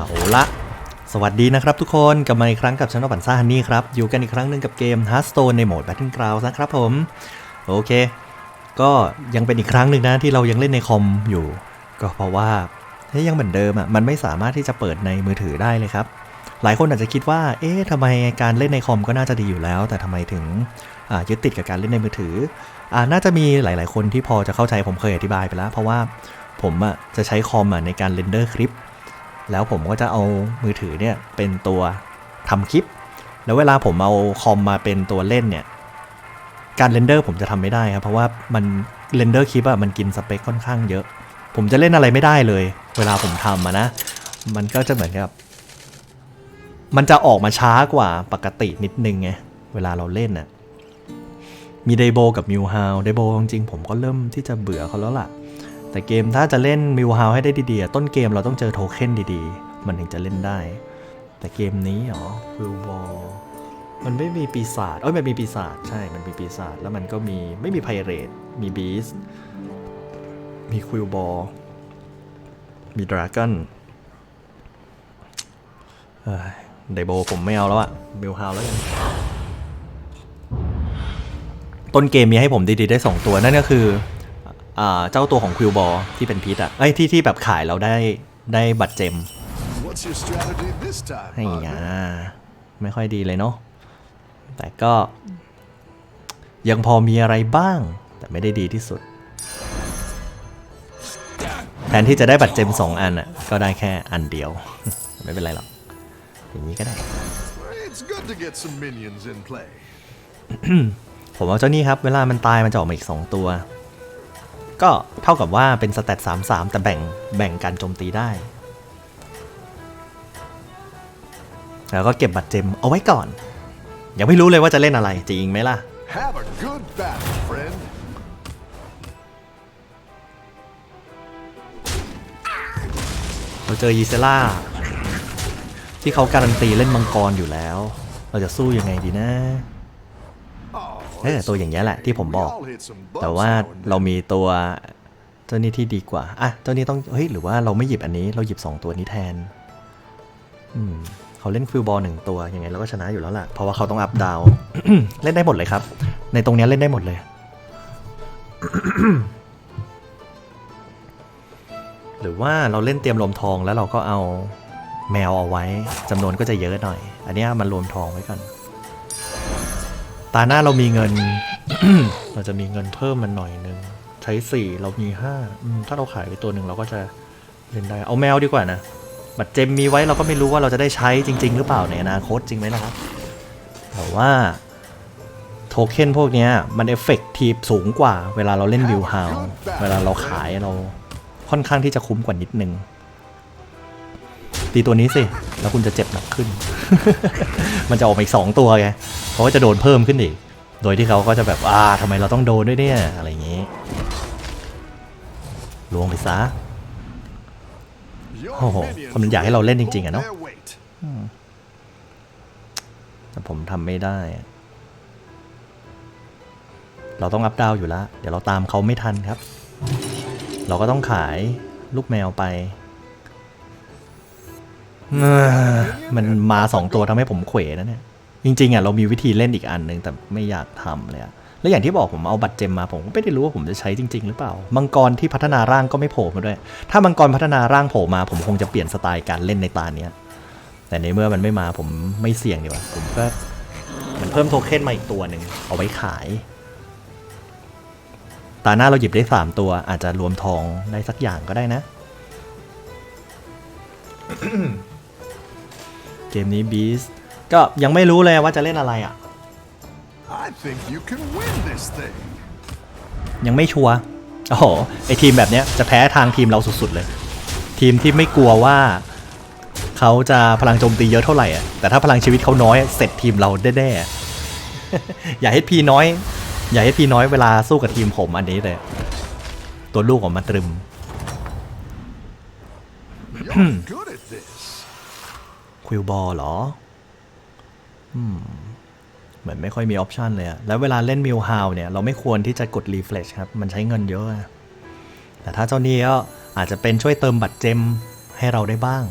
เอาละสวัสดีนะครับทุกคนกลับมาอีกครั้งกับช anel ปันซ่าฮันนี่ครับ อยู่กันอีกครั้งหนึ่งกับเกม Hearthstone ในโหมด Battlegrounds นะครับผม โอเค ก็ยังเป็นอีกครั้งหนึ่งนะที่เรายังเล่นในคอมอยู่ ก็เพราะว่าเฮ้ยยังเหมือนเดิมอะมันไม่สามารถที่จะเปิดในมือถือได้เลยครับ หลายคนอาจจะคิดว่า เอ๊ะทำไมการเล่นในคอมก็น่าจะดีอยู่แล้ว แต่ทำไมถึงยึดติดกับการเล่นในมือถืออ่าน่าจะมีหลาย ๆ คนที่พอจะเข้าใจผมเคยอธิบายไปแล้ว เพราะว่าผมอะจะใช้คอมอะในการเรนเดอร์คลิป แล้วผมก็จะเอามือถือเนี่ยเป็นตัวทำคลิป แล้วเวลาผมเอาคอมมาเป็นตัวเล่นเนี่ย การเรนเดอร์ผมจะทำไม่ได้ครับ เพราะว่ามันเรนเดอร์คลิปอะมันกินสเปคค่อนข้างเยอะ ผมจะเล่นอะไรไม่ได้เลย เวลาผมทำอะนะ มันก็จะเหมือนกับ มันจะออกมาช้ากว่าปกตินิดนึงไง เวลาเราเล่นน่ะมีเดโบกับมิวฮาวเดโบจริงๆผมก็เริ่มที่จะเบื่อเขาแล้วล่ะ แต่เกมถ้าจะเล่นมิวฮาวให้ได้ดีๆ ต้นเกมเราต้องเจอโทเค็นดีๆ มันถึงจะเล่นได้ แต่เกมนี้หรอวิวบอลมันไม่มีปีศาจเอ้ยมันมีปีศาจใช่ มันมีปีศาจแล้วมันก็มีไม่มีไพเรตมีบีสมีควิลบอลมีดราก้อนเดโบผมไม่เอาแล้วอะมิวฮาวแล้วกันต้นเกมมีให้ผมดีๆได้ 2 ตัวนั่นก็คือ เจ้าตัวของควิลบอลที่เป็นพิษอะไอ้ยที่ที่แบบขายเราได้ได้บัตรเจม What's your strategy this time? ให้ partner? ยาไม่ค่อยดีเลยเนาะแต่ก็ยังพอมีอะไรบ้าง แต่ไม่ได้ดีที่สุด แทนที่จะได้บัตรเจมสองอันอะก็ได้แค่อันเดียว ไม่เป็นไรหรอกอย่างนี้ก็ได้ It's good to get some minions in play. ผมเอาเจ้านี่ครับ เวลามันตายมันจะออกมาอีก 2 ตัว ก็เท่ากับว่าเป็นสแตท3-3 แต่แบ่งแบ่งการโจมตีได้ แล้วก็เก็บบัตรเจมเอาไว้ก่อน ยังไม่รู้เลยว่าจะเล่นอะไร จริงไหมล่ะ Have a good battle, friend. เราเจอยีเซล่า ที่เขาการันตีเล่นมังกรอยู่แล้ว เราจะสู้ยังไงดีนะ Oh, เอ้ยแต่ตัวอย่างนี้ยแหละที่ผมบอก we all hit some แต่ bumps ว่า now and เรา then. มีตัวเจ้านี้ที่ดีกว่าอะเจ้านี้ต้องเฮ้ยหรือว่าเราไม่หยิบอันนี้เราหยิบ 2 ตัวนี้แทนอืมเขาเล่นฟิลบอลหนึ่งตัวยังไงเราก็ชนะอยู่แล้วล่ะเพราะว่าเขาต้องอัพดาวเล่นได้หมดเลยครับ ในตรงเนี้ยเล่นได้หมดเลยหรือว่าเราเล่นเตรียมรวมทองแล้วเราก็เอาแมวเอาไว้จำนวนก็จะเยอะหน่อย อันเนี้ยมันรวมทองไว้ก่อน ตาหน้าเรามีเงิน เราจะมีเงินเพิ่มมันหน่อยนึง ใช้สี่เรามีห้าอืมถ้าเราขายไปตัวหนึ่งเราก็จะเล่นได้ เอาแมวดีกว่านะ บัตรเจมมีไว้เราก็ไม่รู้ว่าเราจะได้ใช้จริง ๆ หรือเปล่าในอนาคตจริงไหมล่ะครับแต่ว่าโทเค็นพวกนี้มันเอฟเฟกตีฟสูงกว่า เวลาเราเล่นวิวฮาวเวลาเราขายเราค่อนข้างที่จะคุ้มกว่านิดนึง ตีตัวนี้สิ แล้วคุณจะเจ็บหนักขึ้น มันจะออกมาอีกสองตัวไงเขาก็จะโดนเพิ่มขึ้นอีก โดยที่เขาก็จะแบบอ่าทำไมเราต้องโดนด้วยเนี่ย อะไรอย่างงี้ลวงไปซะ Your Oh, minions คนมันอยากให้เราเล่นจริง ๆอะเนาะแต่ผมทำไม่ได้ เราต้องอัพดาวอยู่แล้ว เดี๋ยวเราตามเขาไม่ทันครับ เราก็ต้องขายลูกแมวไป เออมันมาสองตัวทำให้ผมเขวนะเนี่ย จริงๆอะเรามีวิธีเล่นอีกอันหนึ่งแต่ไม่อยากทำเลยอะแล้วอย่างที่บอกผมเอาบัตรเจมมาผมก็ไม่ได้รู้ว่าผมจะใช้จริง ๆ หรือเปล่า มังกรที่พัฒนาร่างก็ไม่โผล่มาด้วย ถ้ามังกรพัฒนาร่างโผล่มาผมคงจะเปลี่ยนสไตล์การเล่นในตาเนี้ย แต่ในเมื่อมันไม่มาผมไม่เสี่ยงดีกว่า ผมก็มันเพิ่มโทเค็นมาอีกตัวหนึ่งเอาไว้ขาย ตาหน้าเราหยิบได้ 3 ตัว อาจจะรวมทองได้สักอย่างก็ได้นะ เกมนี้บีสก็ยังไม่รู้เลยว่าจะเล่นอะไรอะ I think you can win this thing. ยังไม่ชัวร์โอ้โห ไอทีมแบบเนี้ยจะแพ้ทางทีมเราสุดๆเลย ทีมที่ไม่กลัวว่าเขาจะพลังโจมตีเยอะเท่าไหร่อะ แต่ถ้าพลังชีวิตเขาน้อยเสร็จทีมเราแน่ๆอย่าให้พีน้อย อย่าให้พีน้อยเวลาสู้กับทีมผมอันนี้เลย ตัวลูกออกมาตรึม ควิลบอลเหรอ อืม เหมือนไม่ค่อยมีออปชันเลยอะแล้วเวลาเล่นมิวฮาวเนี่ย เราไม่ควรที่จะกดรีเฟรชครับ มันใช้เงินเยอะ แต่ถ้าเจ้านี้ก็อาจจะเป็นช่วยเติมบัตรเจมให้เราได้บ้าง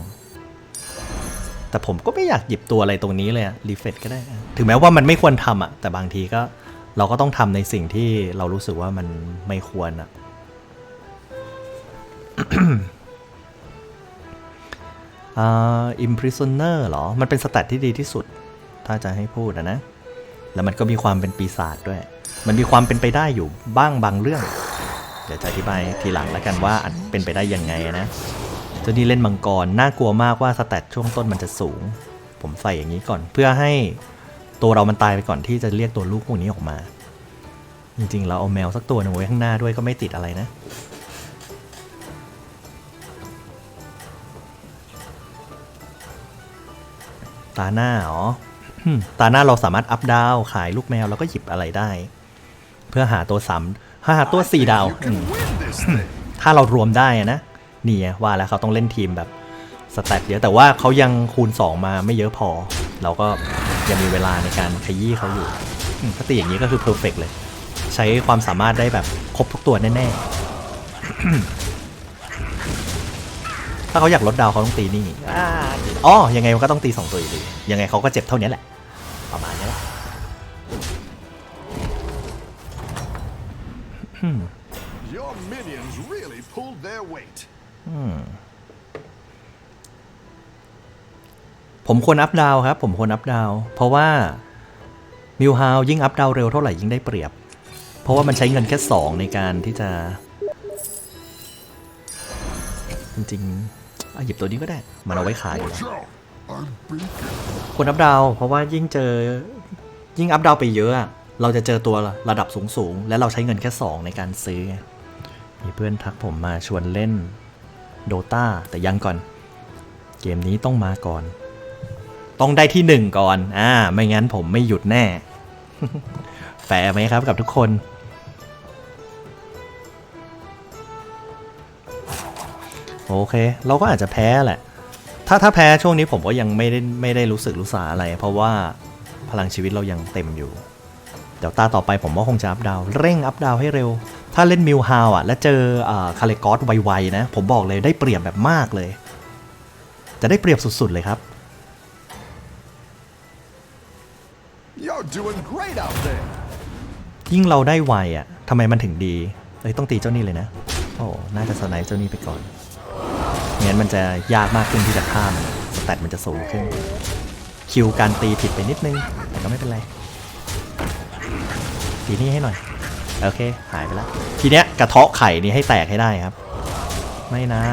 แต่ผมก็ไม่อยากหยิบตัวอะไรตรงนี้เลยอะรีเฟรชก็ได้ ถึงแม้ว่ามันไม่ควรทำอะแต่บางทีก็เราก็ต้องทำในสิ่งที่เรารู้สึกว่ามันไม่ควรอะ อ่า imprisoner เหรอ มันเป็นสแตทที่ดีที่สุด ถ้าจะให้พูดอะนะ แล้วมันก็มีความเป็นปีศาจด้วย มันมีความเป็นไปได้อยู่บ้างบางเรื่อง เดี๋ยวจะอธิบายทีหลังแล้วกันว่าเป็นไปได้ยังไงนะเจ้านี่เล่นมังกร น่ากลัวมากว่าสแตทช่วงต้นมันจะสูง ผมใส่อย่างนี้ก่อน เพื่อให้ตัวเรามันตายไปก่อนที่จะเรียกตัวลูกพวกนี้ออกมา จริงๆ เราเอาแมวสักตัวหนึงไว้ข้างหน้าด้วยก็ไม่ติดอะไรนะ ตาหน้าอ๋อตาหน้าเราสามารถอัพดาวขายลูกแมวแล้วก็หยิบอะไรได้ เพื่อหาตัวสามหาตัว I สี่ think ดาว You อื can ม win this thing. ถ้าเรารวมได้อะนะนี่ไงว่าแล้วเขาต้องเล่นทีมแบบสแตทเยอะแต่ว่าเขายังคูณ 2 มาไม่เยอะพอ เราก็ยังมีเวลาในการขยี้เขาอยู่อืมถ้าตีอย่างนี้ก็คือเพอร์เฟกเลย ใช้ความสามารถได้แบบครบทุกตัวแน่ๆถ้า เขาอยากลดดาวเขาต้องตีนี่อ่าอ๋อยังไงมันก็ต้องตี2ตัวอยู่ดียังไงเขาก็เจ็บเท่านี้แหละ ประมาณนี้แหละ Your minions really pulled their weight. ผมควรอัพดาวครับ ผมควรอัพดาว เพราะว่ามิวฮาวยิ่งอัพดาวเร็วเท่าไหร่ยิ่งได้เปรียบ เพราะว่ามันใช้เงินแค่ 2 ในการที่จะ จริงๆเอา หยิบตัวนี้ก็ได้ มันเอาไว้ขายอยู่แล้ว Watch out. I'm beacon. ควรอัพดาว เพราะว่ายิ่งเจอยิ่งอัพดาวไปเยอะอะเราจะเจอตัวระดับสูงๆและเราใช้เงินแค่ 2 ในการซื้อไงมีเพื่อนทักผมมาชวนเล่นโดตาแต่ยังก่อน เกมนี้ต้องมาก่อน ต้องได้ที่หนึ่งก่อน อ่า ไม่งั้นผมไม่หยุดแน่ แฟร์ไหมครับกับทุกคน โอเค เราก็อาจจะแพ้แหละ ถ้าถ้าแพ้ช่วงนี้ผมก็ยังไม่ได้ไม่ได้รู้สึกรู้สาอะไร เพราะว่าพลังชีวิตเรายังเต็มอยู่ เดี๋ยวตาต่อไปผมว่าคงจะอัพดาวน์เร่งอัพดาวน์ให้เร็ว ถ้าเล่นมิวฮาวอะ แล้วเจอคาเลกอสไวๆนะ ผมบอกเลยได้เปรียบแบบมากเลย จะได้เปรียบสุดๆเลยครับ You're doing great out there. ยิ่งเราได้ไวอะทำไมมันถึงดีเลยต้องตีเจ้านี่เลยนะ โอ้ น่าจะสไนป์เจ้านี่ไปก่อนไม่ งั้นมันจะยากมากขึ้นที่จะข้ามสแตทมันจะสูงขึ้น คิวการตีผิดไปนิดนึง แต่ก็ไม่เป็นไร ตีนี่ให้หน่อย โอเค หายไปแล้ว ทีเนี้ยกระเทาะไข่นี้ให้แตกให้ได้ครับ ไม่นะ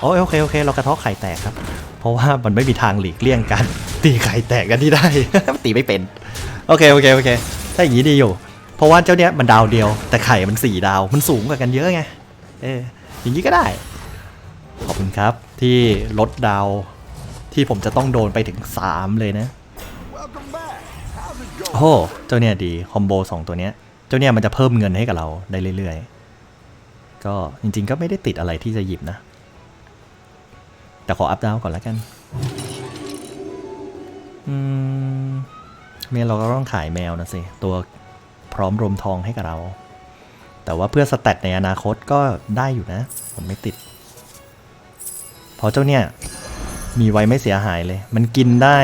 โอเคโอเคโอเค เรากระเทาะไข่แตกครับ เพราะว่ามันไม่มีทางหลีกเลี่ยงการตีไข่แตกกันที่ได้ ตีไม่เป็น โอเคโอเคโอเค ถ้าอย่างนี้ดีอยู่ เพราะว่าเจ้าเนี้ยมันดาวเดียว แต่ไข่มันสี่ดาว มันสูงกว่ากันเยอะไง เอออย่างนี้ก็ได้ ขอบคุณครับที่ลดดาวที่ผมจะต้องโดนไปถึง 3 เลยนะ โอ้เจ้าเนี่ยดี คอมโบสองตัวเนี้ย เจ้าเนี่ยมันจะเพิ่มเงินให้กับเราได้เรื่อยๆ ก็จริงๆก็ไม่ได้ติดอะไรที่จะหยิบนะ แต่ขออัพดาวก่อนแล้วกัน อืมเมียเราก็ต้องขายแมวนะสิ ตัวพร้อมรวมทองให้กับเรา แต่ว่าเพื่อสแตทในอนาคตก็ได้อยู่นะ ผมไม่ติด เพราะเจ้าเนี่ยมีไว้ไม่เสียหายเลย มันกินได้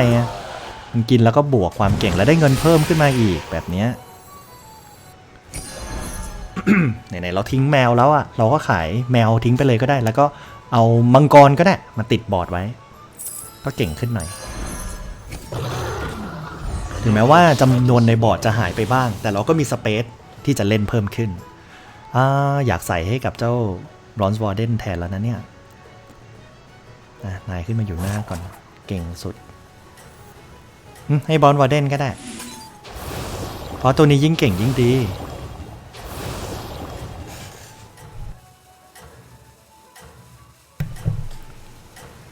มันกินแล้วก็บวกความเก่งแล้วได้เงินเพิ่มขึ้นมาอีกแบบเนี้ยไหนๆเราทิ้งแมวแล้วอะเราก็ขายแมวทิ้งไปเลยก็ได้ แล้วก็เอามังกรก็ได้มาติดบอร์ดไว้ ก็เก่งขึ้นหน่อยถึงแม้ว่าจำนวนในบอร์ดจะหายไปบ้าง แต่เราก็มีสเปซที่จะเล่นเพิ่มขึ้นออยากใส่ให้กับเจ้า Bronze Warden แทนแล้วนะเนี่ย นายขึ้นมาอยู่หน้าก่อนเก่งสุดอืมให้บอลวาเดนก็ได้ เพราะตัวนี้ยิ่งเก่งยิ่งดี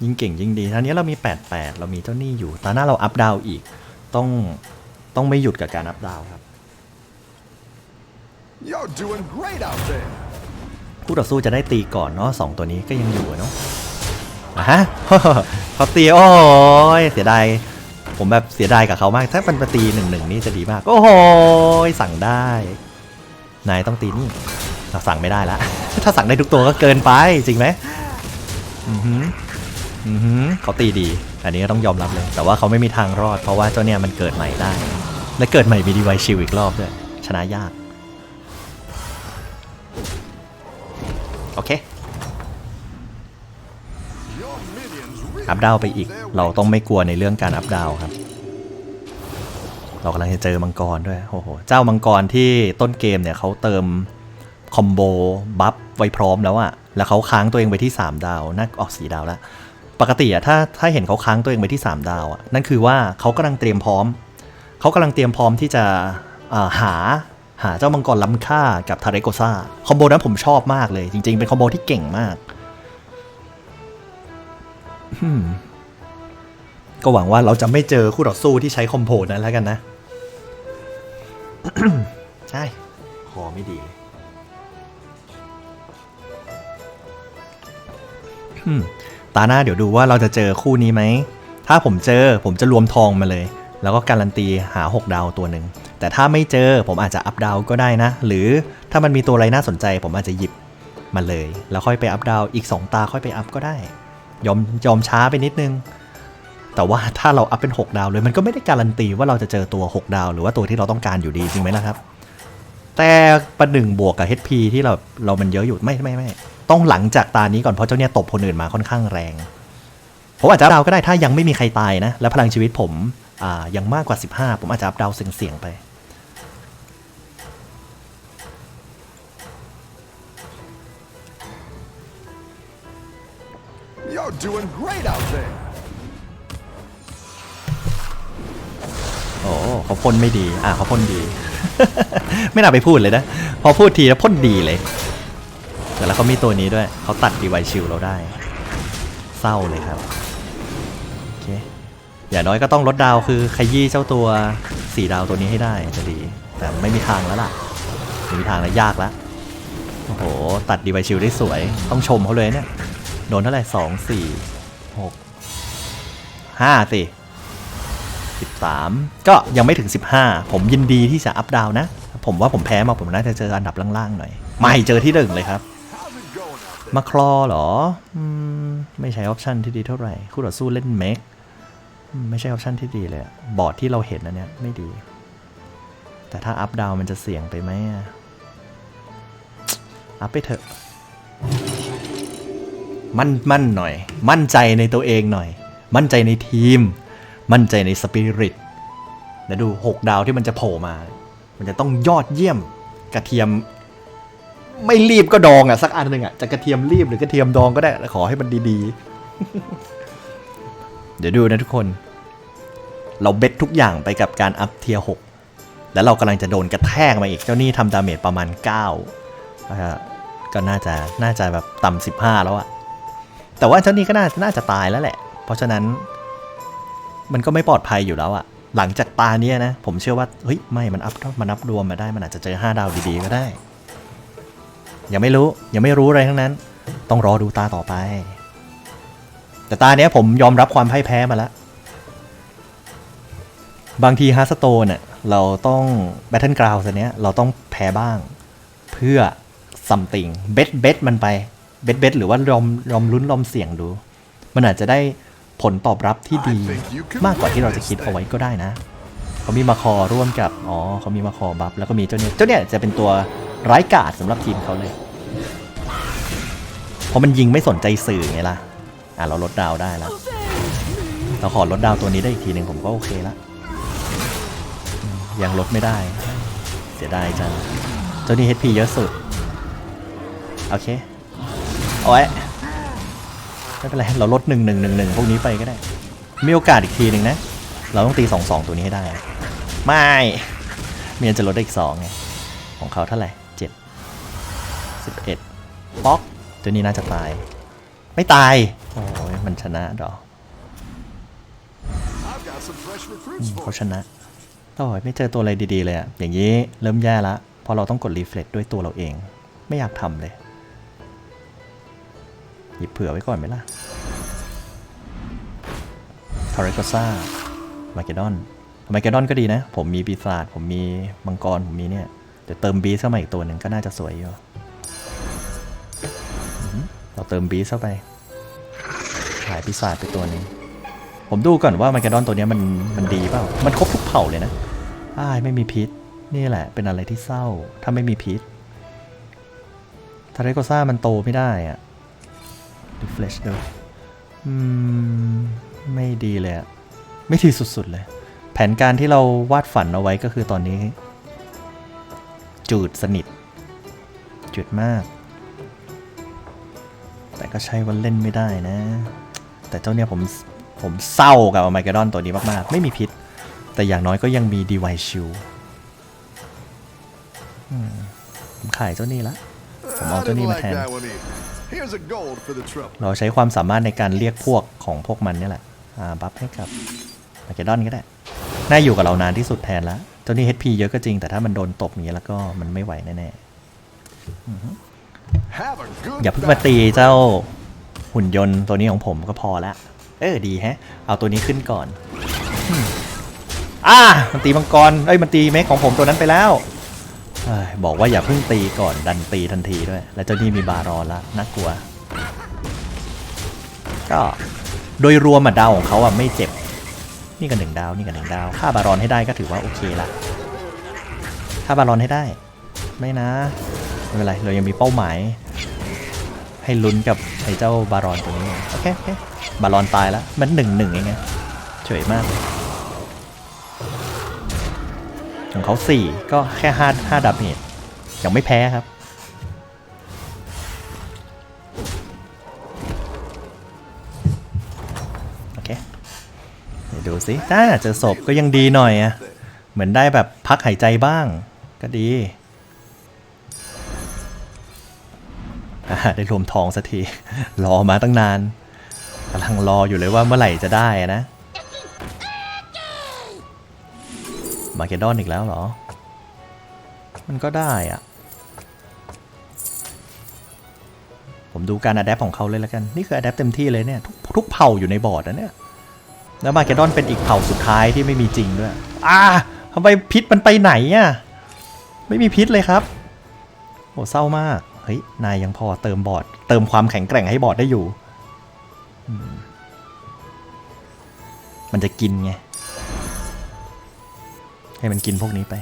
ยิ่งเก่งยิ่งดีทีนี้เรามี 88 เรามีเจ้าหนี้อยู่ตอนหน้าเราอัพดาวอีก ต้อง ต้องไม่หยุดกับการอัพดาวครับ You're doing great out there. คู่ต่อสู้จะได้ตีก่อนเนาะสองตัวนี้ก็ยังอยู่อะเนาะ อะฮะเขาตีโอ้ยเสียดายผมแบบเสียดายกับเขามาก ถ้ามันตีหนึ่งหนึ่งนี่จะดีมาก โอ้โหสั่งได้ นายต้องตีนี่เราสั่งไม่ได้ละ ถ้าสั่งได้ทุกตัวก็เกินไปจริงไหมอือหืออือหือเขาตีดี อันนี้ก็ต้องยอมรับเลย แต่ว่าเขาไม่มีทางรอด เพราะว่าเจ้าเนี่ยมันเกิดใหม่ได้ และเกิดใหม่มีดีไวชิลอีกรอบด้วย ชนะยาก โอเค อัพดาวไปอีก เราต้องไม่กลัวในเรื่องการอัพดาวครับ เรากำลังจะเจอมังกรด้วย โอ้โห เจ้ามังกรที่ต้นเกมเนี่ยเขาเติมคอมโบบัฟไว้พร้อมแล้วอะแล้วเขาค้างตัวเองไปที่ 3 ดาวน่าออกสีดาวแล้ว ปกติอะถ้าถ้าเห็นเขาค้างตัวเองไปที่ 3 ดาวอะนั่นคือว่าเขากำลังเตรียมพร้อม เขากำลังเตรียมพร้อมที่จะาหาหาเจ้ามังกรล้ำค่ากับทาเรโกซ่าคอมโบนั้นผมชอบมากเลย จริงๆ เป็นคอมโบที่เก่งมาก ก็หวังว่าเราจะไม่เจอคู่ต่อสู้ที่ใช้คอมโพนั้นแล้วกันนะ ใช่คอไม่ดีอืมตาหน้าเดี๋ยวดูว่าเราจะเจอคู่นี้ไหม ถ้าผมเจอผมจะรวมทองมาเลย แล้วก็การันตีหา 6 ดาวตัวหนึ่ง แต่ถ้าไม่เจอผมอาจจะอัพดาวก็ได้นะ หรือถ้ามันมีตัวอะไรน่าสนใจ ผมอาจจะหยิบมาเลย แล้วค่อยไปอัพดาวอีก 2 ตาค่อยไปอัพก็ได้ ยอมยอมช้าไปนิดนึง แต่ว่าถ้าเราอัพเป็น 6 ดาวเลย มันก็ไม่ได้การันตีว่าเราจะเจอตัว 6 ดาว หรือว่าตัวที่เราต้องการอยู่ดีจริงไหมล่ะครับ แต่ประหนึ่งบวกกับ HP ที่เราเรามันเยอะอยู่ไม่ไม่ไม่ต้องหลังจากตานี้ก่อนเพราะเจ้าเนี่ยตบคนอื่นมาค่อนข้างแรงผมอาจจะดาวก็ได้ถ้ายังไม่มีใครตายนะ และพลังชีวิตผมอ่ายังมากกว่า 15 ผมอาจจะอัพดาวเสี่ยงๆไป You're doing great out there. โอ้เขาพ่นไม่ดี อ่าเขาพ่นดี ไม่น่าไปพูดเลยนะ พอพูดทีแล้วพ่นดีเลย แต่แล้วเขามีตัวนี้ด้วย เขาตัดดีไวชิลเราได้ เศร้าเลยครับ โอเค อย่างน้อยก็ต้องลดดาวคือขยี้เจ้าตัวสี่ดาวตัวนี้ให้ได้จะดี แต่ไม่มีทางแล้วล่ะ ไม่มีทางแล้วยากแล้ว โอ้โห ตัดดีไวชิลได้สวย ต้องชมเขาเลยเนี่ย โดนเท่าไหร่สองสี่หกห้าสิ13ก็ยังไม่ถึง15ผมยินดีที่จะอัพดาวนะ ผมว่าผมแพ้มาผมน่าจะเจออันดับล่างๆหน่อย ไม่เจอที่หนึ่งเลยครับ มาคลอเหรอไม่ใช่ออปชันที่ดีเท่าไหร่ คู่ต่อสู้เล่นเมกไม่ใช่ออปชันที่ดีเลยบอร์ดที่เราเห็นนะเนี่ยไม่ดี แต่ถ้าอัพดาวมันจะเสี่ยงไปไหมอะอัพไปเถอะ มั่นมั่นหน่อย มั่นใจในตัวเองหน่อย มั่นใจในทีม มั่นใจในสปิริตแล้วดู6ดาวที่มันจะโผล่มา มันจะต้องยอดเยี่ยมกระเทียม ไม่รีบก็ดองอะสักอันหนึ่งอะจะกระเทียมรีบหรือกระเทียมดองก็ได้แต่ขอให้มันดีๆ เดี๋ยวดูนะทุกคน เราเบ็ดทุกอย่างไปกับการอัพเทียร์6แล้วเรากำลังจะโดนกระแทกมาอีกเจ้านี่ทำดาเมจประมาณ9อ่าก็น่าจะน่าจะแบบต่ำ15 แล้วอะ แต่ว่าเจ้านี่ก็น่าน่าจะตายแล้วแหละ เพราะฉะนั้น มันก็ไม่ปลอดภัยอยู่แล้วอะหลังจากตาเนี้ยนะ ผมเชื่อว่าเฮ้ยไม่มันอัพมันอัพรวมมาได้มันอาจจะเจอ 5 ดาวดีๆก็ได้ ยังไม่รู้ยังไม่รู้อะไรทั้งนั้น ต้องรอดูตาต่อไป แต่ตาเนี้ยผมยอมรับความพ่ายแพ้มาแล้วบางทีฮาร์สโตนเนี่ยเราต้องแบทเทิลกราวส์เนี้ยเราต้องแพ้บ้าง เพื่อซัมติงเบสเบสมันไป เบสเบสหรือว่าลอมลอมลุ้นลอมเสี่ยงดู มันอาจจะได้ผลตอบรับที่ดีมากกว่าที่เราจะคิดเอาไว้ก็ได้นะ เขามีมาคอร่วมกับ อ๋อ เขามีมาคอบัฟแล้วก็มีเจ้าเนี่ย เจ้าเนี่ยจะเป็นตัวร้ายกาจสำหรับทีมเขาเลย เพราะมันยิงไม่สนใจสื่อไงล่ะ อะเราลดดาวได้แล้ว เราขอลดดาวตัวนี้ได้อีกทีหนึ่งผมก็โอเคละอืมยังลดไม่ได้ เสียดายจัง เจ้านี่ HP เยอะสุด โอเค เอาไว้ไม่เป็นไรเราลดหนึ่งหนึ่งหนึ่งหนึ่งพวกนี้ไปก็ได้ มีโอกาสอีกทีหนึ่งนะ เราต้องตีสองสองตัวนี้ให้ได้ ไม่เมียนจะลดได้อีกสองไงของเขาเท่าไหร่เจ็ดสิบเอ็ดป๊อกตัวนี้น่าจะตาย ไม่ตาย โอ้ยมันชนะดอกเขาชนะโอ้ยไม่เจอตัวอะไรดีๆเลยอะอย่างนี้เริ่มแย่ละเพราะเราต้องกดรีเฟล็กด้วยตัวเราเอง ไม่อยากทำเลย หยิบเผื่อไว้ก่อนไหมล่ะทาริโกซ่ามาเกดอนมาเกดอนก็ดีนะ ผมมีปีศาจผมมีมังกร ผมมีเนี่ยเดี๋ยวเติมบีสเข้ามาอีกตัวหนึ่งก็น่าจะสวยอยู่ เราเติมบีสเข้าไปขายปีศาจไปตัวหนึงผมดูก่อนว่ามาแกดอนตัวนี้มันมันดีเปล่า มันครบทุกเผ่าเลยนะอ้ายไม่มีพิษ นี่แหละ เป็นอะไรที่เศร้า ถ้าไม่มีพิษทาเรโกซ่ามันโตไม่ได้อะ เฟลชดูอืม ไม่ดีเลยอะไม่ดีสุดๆเลย แผนการที่เราวาดฝันเอาไว้ก็คือตอนนี้จืดสนิทจืดมาก แต่ก็ใช้วันเล่นไม่ได้นะ แต่เจ้าเนี่ยผมผมเศร้ากับไมเกดอนตัวนี้มากๆ ไม่มีพิษ แต่อย่างน้อยก็ยังมีดีไวชิลผมขายเจ้านี่ละ ผมเอา I เจ้านี่ didn't มา like แทน that one either. Here's a gold for the trouble. เราใช้ความสามารถในการเรียกพวกของพวกมันเนี่ยแหละอ่าบัฟให้กับมาเกดอนก็ได้ น่าอยู่กับเรานานที่สุดแทนละเจ้านี่ HP เยอะก็จริง แต่ถ้ามันโดนตบอย่างนี้ยแล้วก็มันไม่ไหวแน่ Have a good ๆอย่าเพิ่งมาตีเจ้าหุ่นยนต์ตัวนี้ของผมก็พอละ เออดีแฮะ เอาตัวนี้ขึ้นก่อนอืมอ่ามันตีมังกร เอ้ยมันตีเมคของผมตัวนั้นไปแล้วเอ้ย บอกว่าอย่าเพิ่งตีก่อนดันตีทันทีด้วย แล้วเจ้านี่มีบารอนละน่ากลัว ก็โดยรวมอะดาวของเขาอะไม่เจ็บ นี่ก็หนึ่งดาวนี่ก็หนึ่งดาวค่าบารอนให้ได้ก็ถือว่าโอเคละค่าบารอนให้ได้ ไม่นะไม่เป็นไรเรายังมีเป้าหมาย ให้ลุ้นกับไอ้เจ้าบารอนตัวนี้โอเคโอเคบารอนตายแล้วมันหนึ่งหนึ่งเองไงเฉยมาก ของเขาสี่ก็แค่ห้าห้าดาเมจยังไม่แพ้ครับ โอเคดูสิถ้าเจอศพก็ยังดีหน่อยอะเหมือนได้แบบพักหายใจบ้าง ก็ดีอ่าได้รวมทองสักที รอมาตั้งนานกำลังรออยู่เลยว่าเมื่อไหร่จะได้นะ มาเกดอนอีกแล้วเหรอ มันก็ได้อะผมดูการอัดแอปของเขาเลยแล้วกัน นี่คืออัดแอปเต็มที่เลยเนี่ย ทุกทุกเผ่าอยู่ในบอร์ดนะเนี่ย แล้วมาเกดอนเป็นอีกเผ่าสุดท้ายที่ไม่มีจริงด้วย อ่าทำไมพิษมันไปไหนอะ ไม่มีพิษเลยครับโหเศร้ามาก เฮ้ย นายยังพอเติมบอร์ด เติมความแข็งแกร่งให้บอร์ดได้อยู่ มันจะกินไง ให้มันกินพวกนี้ไป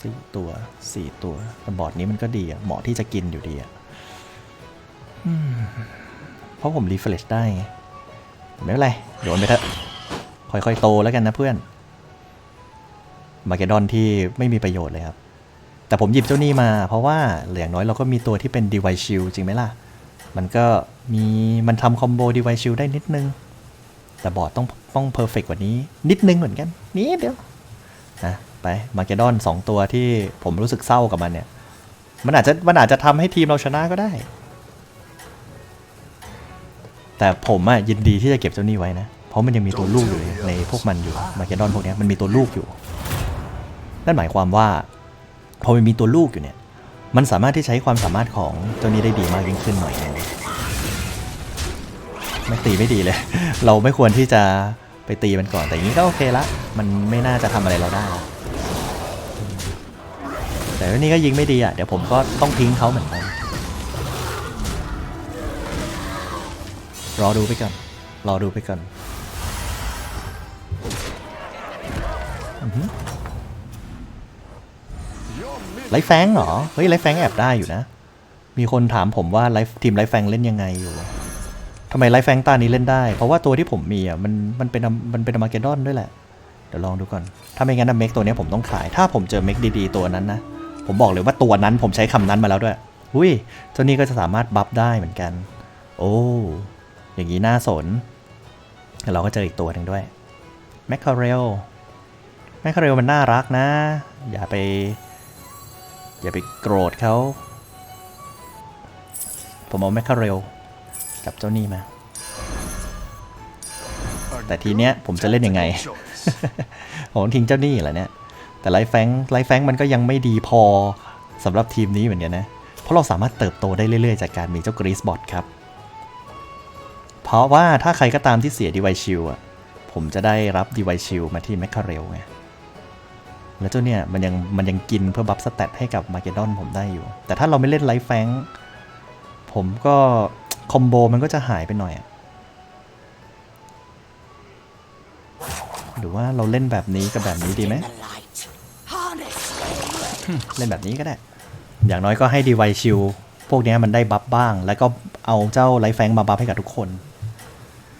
สี่ตัวสี่ตัวแต่บอร์ดนี้มันก็ดีอะเหมาะที่จะกินอยู่ดีอะเพราะผมรีเฟรชได้ไงไม่เป็นไรโยนไปเถอะค่อยๆโตแล้วกันนะเพื่อนมาเกดอนที่ไม่มีประโยชน์เลยครับ แต่ผมหยิบเจ้านี่มา เพราะว่าอย่างน้อยเราก็มีตัวที่เป็น Device Shield จริงไหมล่ะ มันก็มีมันทำคอมโบ Device Shield ได้นิดนึง แต่บอร์ดต้องต้องเพอร์เฟกกว่านี้ นิดนึงเหมือนกันนิดเดียวนะไปมาเกดอนสองตัวที่ผมรู้สึกเศร้ากับมันเนี่ย มันอาจจะมันอาจจะทำให้ทีมเราชนะก็ได้ แต่ผมอะยินดีที่จะเก็บเจ้านี่ไว้นะ เพราะมันยังมีตัวลูกอยู่ในพวกมันอยู่มาเกดอนพวกเนี้ยมันมีตัวลูกอยู่ นั่นหมายความว่า พอมันมีตัวลูกอยู่เนี่ย มันสามารถที่ใช้ความสามารถของเจ้านี้ได้ดีมากยิ่งขึ้นหน่อยนึง ไม่ตีไม่ดีเลย เราไม่ควรที่จะไปตีมันก่อนแต่อย่างนี้ก็โอเคละ มันไม่น่าจะทำอะไรเราได้ แต่วันนี้ก็ยิงไม่ดีอะ เดี๋ยวผมก็ต้องทิ้งเขาเหมือนกันรอดูไปก่อน รอดูไปก่อนไลฟ์แฟงเหรอ เฮ้ยไลฟ์แฟงแอบได้อยู่นะ มีคนถามผมว่าไลฟ์ทีมไลฟ์แฟงเล่นยังไงอยู่ ทำไมไลฟ์แฟงตานี้เล่นได้ เพราะว่าตัวที่ผมมีอะมันมันเป็นมันเป็นมาเกดอนด้วยแหละ เดี๋ยวลองดูก่อน ถ้าไม่งั้นนะเมกตัวนี้ผมต้องขาย ถ้าผมเจอเมกดีๆตัวนั้นนะ ผมบอกเลยว่าตัวนั้นผมใช้คำนั้นมาแล้วด้วย อุ้ยเจ้านี้ก็จะสามารถบัฟได้เหมือนกัน โอ้อย่างนี้น่าสน เราก็เจออีกตัวหนึ่งด้วยแมคคาเรลแมคคาเรลมันน่ารักนะ อย่าไป อย่าไปโกรธเขาผมเอาแมคคาเรล กับเจ้านี่มา a แต่ทีเนี้ยผมจะเล่นยังไง tactical choice. ผมทิ้งเจ้านี่แหละเนี่ย แต่ไลฟ์แฟงไลฟ์แฟงมันก็ยังไม่ดีพอสำหรับทีมนี้เหมือนกันนะ เพราะเราสามารถเติบโตได้เรื่อยๆ จากการมีเจ้ากรีสบอทครับ เพราะว่าถ้าใครก็ตามที่เสียดีไวชิลอะ ผมจะได้รับดีไวชิลมาที่แมคคาเรลไงแล้วเจ้าเนี่ยมันยังมันยังกินเพื่อบัฟสเตตให้กับมาเกดอนผมได้อยู่ แต่ถ้าเราไม่เล่นไลฟ์แฟงผมก็ คอมโบมันก็จะหายไปหน่อยอะหรือว่าเราเล่นแบบนี้กับแบบนี้ดีไหม เล่นแบบนี้ก็ได้ อย่างน้อยก็ให้ดีไวชิลพวกเนี้ยมันได้บัฟบ้าง แล้วก็เอาเจ้าไลฟ์แฟงมาบัฟให้กับทุกคน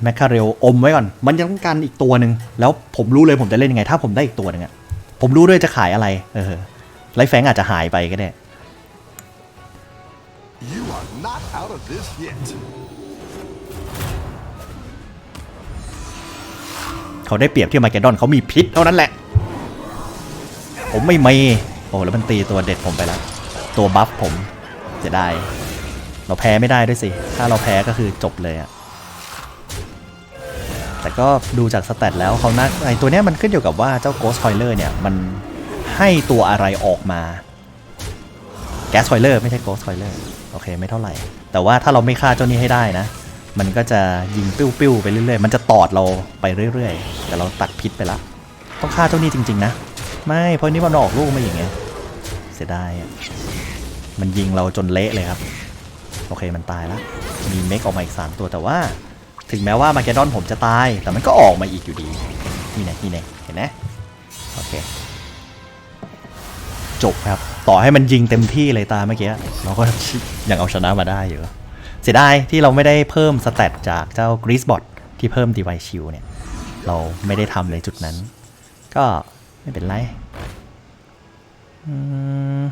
แมคคาเรลอมไว้ก่อน มันยังต้องการอีกตัวหนึ่งแล้วผมรู้เลยผมจะเล่นยังไง ถ้าผมได้อีกตัวหนึ่งอะผมรู้ด้วยจะขายอะไร เออไลฟ์แฟงอาจจะหายไปก็ได้ เขาได้เปรียบที่มาเกดอนเขามีพิษเท่านั้นแหละ ผมไม่มีโอ้แล้วมันตีตัวเด็ดผมไปแล้ว ตัวบัฟผมจะได้ เราแพ้ไม่ได้ด้วยสิ ถ้าเราแพ้ก็คือจบเลยอะแต่ก็ดูจากสเตตแล้วเขาน่าไอตัวเนี้ยมันขึ้นอยู่กับว่าเจ้า Ghost Spoiler เนี่ยมันให้ตัวอะไรออกมา Gas Spoiler ไม่ใช่ Ghost Spoiler โอเคไม่เท่าไหร่ แต่ว่าถ้าเราไม่ฆ่าเจ้านี้ให้ได้นะ มันก็จะยิงปิ้วๆไปเรื่อยๆ มันจะตอดเราไปเรื่อยๆ แต่เราตัดพิษไปละ ต้องฆ่าเจ้านี้จริง ๆ นะ ไม่เพราะนี่มันออกลูกมาอย่างเงี้ยเสียดายมันยิงเราจนเละเลยครับ โอเคมันตายแล้วมีเมคออกมาอีก 3 ตัวแต่ว่า ถึงแม้ว่ามาเกดอนผมจะตาย แต่มันก็ออกมาอีกอยู่ดี นี่ไงนี่ไงเห็นไหมโอเค จบครับ ต่อให้มันยิงเต็มที่เลยตาเมื่อกี้เราก็ยังเอาชนะมาได้อยู่ เสียดายที่เราไม่ได้เพิ่มสเตตจากเจ้ากรีซบอทที่เพิ่มดีไวชิลเนี่ย เราไม่ได้ทำเลยจุดนั้น ก็ไม่เป็นไรอืม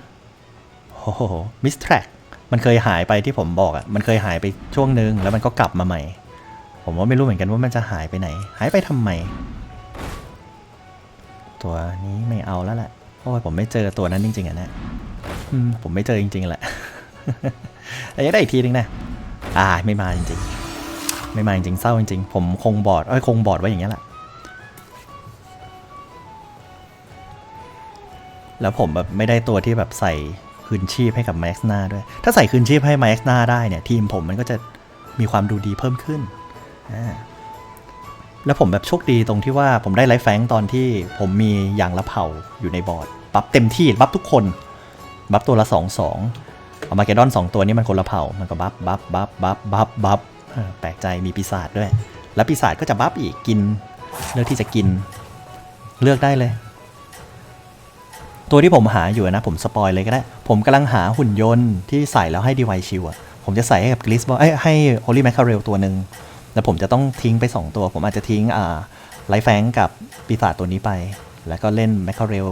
โอ้โหมิสแทร็กมันเคยหายไปที่ผมบอกอะ่ะ มันเคยหายไปช่วงนึง แล้วมันก็กลับมาใหม่ ผมว่าไม่รู้เหมือนกันว่ามันจะหายไปไหน หายไปทำไม ตัวนี้ไม่เอาแล้วแหละเพราะว่าผมไม่เจอตัวนั้นจริงๆอะนะผมไม่เจอจริงๆแหละแต่ยังได้อีกทีนึงนะ อ่าไม่มาจริงๆ ไม่มาจริงๆเศร้าจริงๆ ผมคงบอดเอ้ยคงบอดไว้อย่างเงี้ยแหละ แล้วผมแบบไม่ได้ตัวที่แบบใส่คืนชีพให้กับแม็กซ์หน้าด้วย ถ้าใส่คืนชีพให้แม็กซ์หน้าได้เนี่ย ทีมผมมันก็จะมีความดูดีเพิ่มขึ้น แล้วผมแบบโชคดีตรงที่ว่าผมได้ไลฟ์แฟงตอนที่ผมมีอย่างละเผาอยู่ในบอร์ดบัฟเต็มที่บัฟทุกคนบัฟตัวละสองสอง เอามาเกดอนสองตัวนี้มันคนละเผ่า มันก็บัฟบัฟบัฟบัฟบัฟบัฟเออแปลกใจมีปีศาจด้วย แล้วปีศาจก็จะบัฟอีกกิน เลือกที่จะกิน เลือกได้เลย ตัวที่ผมหาอยู่นะ ผมสปอยเลยก็ได้ ผมกำลังหาหุ่นยนต์ที่ใส่แล้วให้ดีไวชิวอะผมจะใส่ให้กับกลิสบอลให้โฮลี่แมคคาเรลตัวหนึ่งแล้วผมจะต้องทิ้งไป 2 ตัว ผมอาจจะทิ้งอ่าไลฟ์แฟงกับปีศาจตัวนี้ไป แล้วก็เล่นแมคคาเรล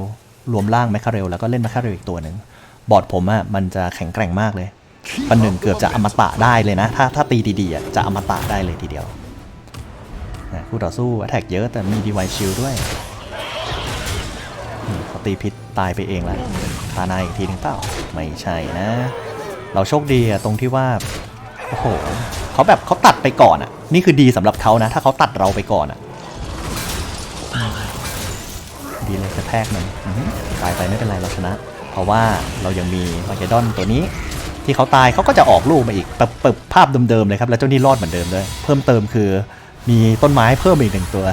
รวมร่างแมคคาเรลแล้วก็เล่นแมคคาเรลอีกตัวหนึ่ง บอร์ดผมอะมันจะแข็งแกร่งมากเลยปันหนึ่งเกือบจะอมตะได้เลยนะ ถ้าถ้าตีดีๆอะจะอมตะได้เลยทีเดียวอะคู่ต่อสู้แท็กเยอะแต่มีดีไวชิลด้วยอืมเขาตีพิษตายไปเองแล้วคานายอีกทีหนึ่งเปล่าไม่ใช่นะ เราโชคดีอะตรงที่ว่าโอ้โหเขาแบบเขาตัดไปก่อนอะนี่คือดีสำหรับเขานะ ถ้าเขาตัดเราไปก่อนอะดีเลยกระแทกมันอื้อหือตายไปไม่เป็นไรเราชนะ เพราะว่าเรายังมีมาเกดอนตัวนี้ ที่เขาตายเขาก็จะออกลูกมาอีกปบปบภาพเดิมๆเลยครับ แล้วเจ้านี่รอดเหมือนเดิมด้วยเพิ่มเติมคือมีต้นไม้เพิ่มอีกหนึ่งตัว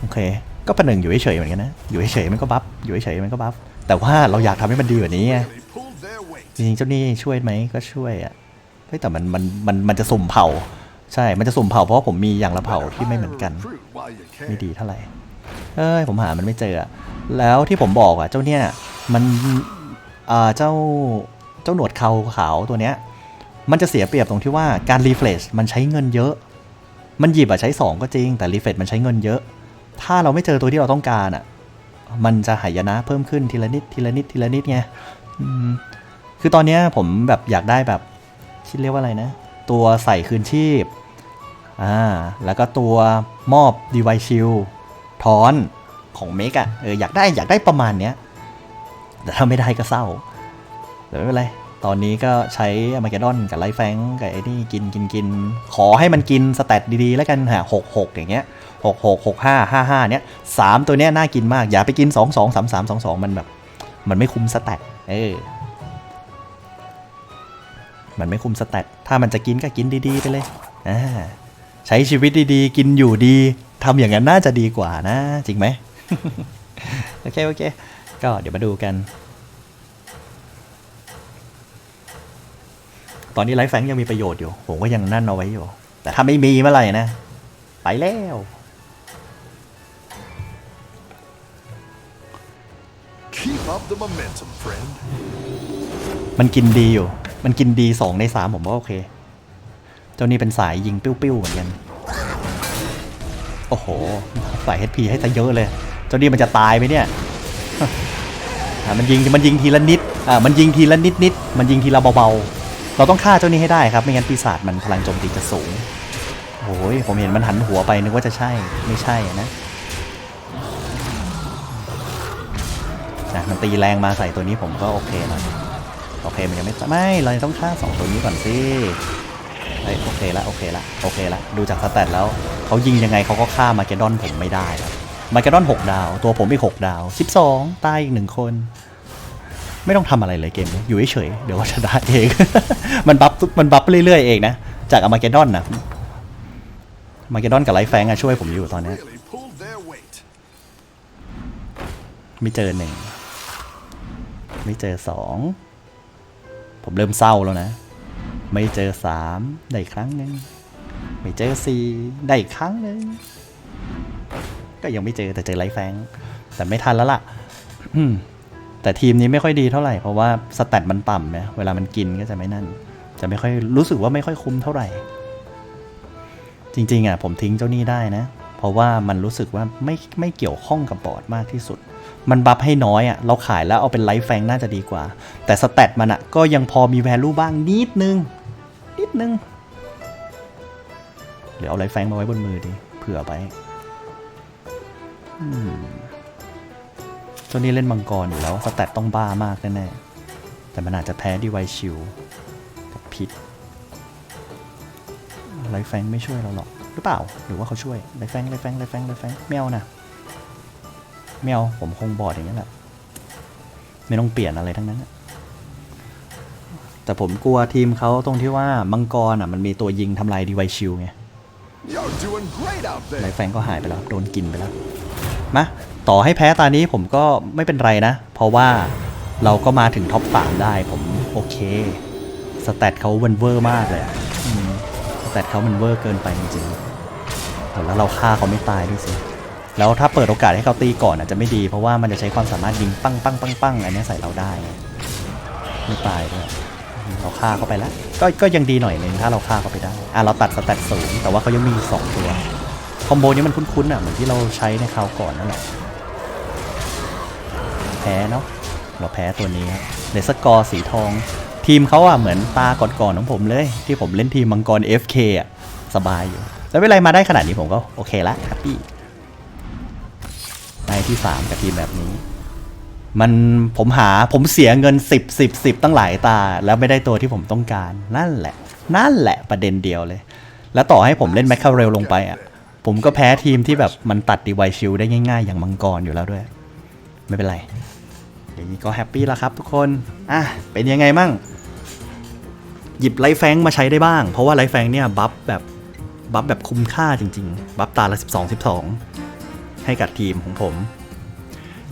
โอเค ก็ประหนึ่งอยู่เฉยๆเหมือนกันนะ อยู่เฉยๆมันก็บัฟอยู่เฉยๆมันก็บัฟแต่ว่าเราอยากทำให้มันดีกว่านี้ไงจริงๆเจ้านี่ช่วยไหมก็ช่วยอะเฮ้ยแต่มันมันมันมันจะสุ่มเผ่าใช่ มันจะสุ่มเผ่าเพราะผมมีอย่างละเผ่าที่ไม่เหมือนกัน ไม่ดีเท่าไหร่ เอ้ยผมหามันไม่เจอ แล้วที่ผมบอกอะเจ้าเนี่ยมันอ่าเจ้าเจ้าหนวดเขาขาวตัวเนี้ยมันจะเสียเปรียบตรงที่ว่าการรีเฟรชมันใช้เงินเยอะ มันหยิบอะใช้ 2 ก็จริง แต่รีเฟรชมันใช้เงินเยอะ ถ้าเราไม่เจอตัวที่เราต้องการอะมันจะหายนะเพิ่มขึ้นทีละนิดทีละนิดทีละนิดไงอืมคือตอนเนี้ยผมแบบอยากได้แบบคิดเรียกว่าอะไรนะ ตัวใส่คืนชีพอ่าแล้วก็ตัวมอบดีไวชิล ทอนของเมกอะเอออยากได้อยากได้ประมาณเนี้ยแต่ถ้าไม่ได้ก็เศร้าแต่ไม่เป็นไร ตอนนี้ก็ใช้อมาเกดอนกับไลฟ์แฟงกับไอ้นี่กินกินกิน ขอให้มันกินสแตทดีๆ แล้วกันฮะหกหกอย่างเงี้ยหกหกหกห้าห้าห้าเนี้ยสามตัวเนี้ยน่ากินมาก อย่าไปกินสองสองสามสามสองสองมันแบบ มันไม่คุ้มสแตทเออมันไม่คุ้มสแตทถ้ามันจะกินก็กินดีๆไปเลยอ่าใช้ชีวิตดีๆ กินอยู่ดี ทำอย่างนั้นน่าจะดีกว่านะ จริงไหมโอเคโอเค ก็เดี๋ยวมาดูกัน ตอนนี้ไลฟ์แฟงยังมีประโยชน์อยู่ ผมก็ยังนั่นเอาไว้อยู่ แต่ถ้าไม่มีเมื่อไหร่นะ ไปแล้ว Keep up the momentum, friend. มันกินดีอยู่ มันกินดีสองในสามผมว่าโอเค เจ้านี่เป็นสายยิงปิ้วๆเหมือนกัน โอ้โห ใส่ HP ให้ซะเยอะเลย เจ้านี่มันจะตายไหมเนี่ยอ่มันยิงมันยิงทีละนิด อ่า มันยิงทีละนิดนิด มันยิงทีละเบาๆ เราต้องฆ่าเจ้านี้ให้ได้ครับ ไม่งั้นปีศาจมันพลังโจมตีจะสูง โอ้ย ผมเห็นมันหันหัวไปนึกว่าจะใช่ ไม่ใช่นะนะมันตีแรงมาใส่ตัวนี้ผมก็โอเคหน่อยโอเคมันยังไม่ไม่ เราต้องฆ่าสองตัวนี้ก่อนสิเฮ้ยโอเคละโอเคละโอเคละดูจากสแตทแล้ว เขายิงยังไงเขาก็ฆ่ามาเกดอนผมไม่ได้แล้วมาเกดอนหกดาว ตัวผมอีกหกดาวสิบสองตายอีกหนึ่งคน ไม่ต้องทำอะไรเลยเกมนี้อยู่เฉยเดี๋ยวก็ชนะเอง มันบัฟมันบัฟเรื่อยๆเองนะ จากอมาเกดอนนะมาเกดอนกับไลฟ์แฟงอะช่วยผมอยู่ตอนนี้ไม่เจอหนึ่งไม่เจอสองผมเริ่มเศร้าแล้วนะ ไม่เจอสามได้ครั้งหนึ่ง ไม่เจอสี่ได้อีกครั้งหนึ่งก็ยังไม่เจอแต่เจอไลฟ์แฟงแต่ไม่ทันแล้วล่ะแต่ทีมนี้ไม่ค่อยดีเท่าไหร่เพราะว่าสแตทมันต่ำนะเวลามันกินก็จะไม่นั่น จะไม่ค่อยรู้สึกว่าไม่ค่อยคุ้มเท่าไหร่ จริงๆอะผมทิ้งเจ้านี่ได้นะ เพราะว่ามันรู้สึกว่าไม่ไม่เกี่ยวข้องกับบอร์ดมากที่สุด มันบัฟให้น้อยอะเราขายแล้วเอาเป็นไลฟ์แฟงน่าจะดีกว่า แต่สแตทมันอะก็ยังพอมีแวลูบ้างนิดนึง นิดนึง หรือเอาไล่แฟงมาไว้บนมือดีเผื่อไปอืมเจ้านี้เล่นมังกรอยู่แล้วสแตทต้องบ้ามากแน่ๆแต่มันอาจจะแพ้ดีไวชิวกับพิษไล่แฟงไม่ช่วยเราหรอกหรือเปล่า หรือว่าเขาช่วยไล่แฟงไล่แฟงไล่แฟงไล่แฟงไม่เอานะไม่เอาผมคงบอดอย่างนี้ยแหละไม่ต้องเปลี่ยนอะไรทั้งนั้นแต่ผมกลัวทีมเขาตรงที่ว่ามังกรอะมันมีตัวยิงทำลายดีไวชิลไง ไล there. ฟ์แฟงก็หายไปแล้ว โดนกินไปแล้ว มา ต่อให้แพ้ตานี้ผมก็ไม่เป็นไรนะ เพราะว่าเราก็มาถึงท็อปสามได้ผมโอเค สแตทเขาเวนเวอร์มากเลยสแตทเขามันเวอร์เกินไปจริงๆแต่แล้วเราฆ่าเขาไม่ตายด้วยสิ แล้วถ้าเปิดโอกาสให้เขาตีก่อนอาจจะไม่ดี เพราะว่ามันจะใช้ความสามารถยิงปังปังปังปังอันนี้ใส่เราได้ไงไม่ตายด้วย เราฆ่าเขาไปแล้ว ก็ก็ยังดีหน่อยนึงถ้าเราฆ่าเขาไปได้อะเราตัดสแตทสูง แต่ว่าเขายังมีอีกสองตัวคอมโบนี้มันคุ้นๆอะเหมือนที่เราใช้ในคราวก่อนนั่นแหละแพ้เนาะเราแพ้ตัวนี้ครับเลสกอร์สีทอง ทีมเขาอะเหมือนตาก่อนๆของผมเลย ที่ผมเล่นทีมมังกร FK อะสบายอยู่ แล้วเวลามาได้ขนาดนี้ผมก็โอเคละแฮปปี้ในที่ 3 กับทีมแบบนี้ มันผมหาผมเสียเงิน 10 10 10 ตั้งหลายตา แล้วไม่ได้ตัวที่ผมต้องการ นั่นแหละ นั่นแหละประเด็นเดียวเลย แล้วต่อให้ผมเล่นแมคคาเรลลงไปอะผมก็แพ้ทีมที่แบบมันตัดดีไวชิลได้ง่าย ๆ อย่างมังกรอยู่แล้วด้วย ไม่เป็นไร อย่างนี้ก็แฮปปี้แล้วครับทุกคนอะเป็นยังไงมั่ง หยิบไลฟ์แฟงมาใช้ได้บ้าง เพราะว่าไลฟ์แฟงเนี่ยบัฟแบบบัฟแบบคุ้มค่าจริง ๆ บัฟตาละ 12 12 ให้กับทีมของผม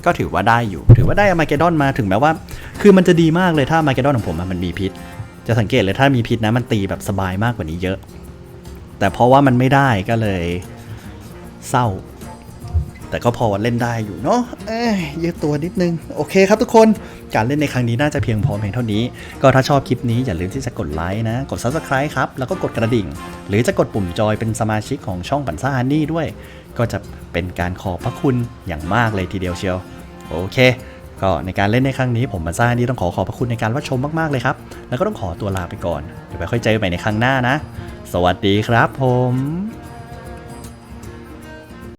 ก็ถือว่าได้อยู่ ถือว่าได้มาเกดอนมาถึงแม้ว่า คือมันจะดีมากเลยถ้ามาเกดอนของผมมันมีพิษ จะสังเกตเลยถ้ามีพิษนะมันตีแบบสบายมากกว่านี้เยอะ แต่เพราะว่ามันไม่ได้ก็เลยเศร้า แต่ก็พอเล่นได้อยู่เนาะเอ้ยยืดตัวนิดนึง โอเคครับทุกคนการเล่นในครั้งนี้น่าจะเพียงพอเพียงเท่านี้ ก็ถ้าชอบคลิปนี้อย่าลืมที่จะกดไลค์นะ กด Subscribe ครับ แล้วก็กดกระดิ่ง หรือจะกดปุ่มจอยเป็นสมาชิกของช่องปันซ่าฮันนี่ด้วย ก็จะเป็นการขอบพระคุณอย่างมากเลยทีเดียวเชียว โอเค ก็ในการเล่นในครั้งนี้ผมปันซ่านี่ต้องขอขอบพระคุณในการรับชมมากๆเลยครับ แล้วก็ต้องขอตัวลาไปก่อน เดี๋ยวไปค่อยเจอใหม่ในครั้งหน้านะ สวัสดีครับผม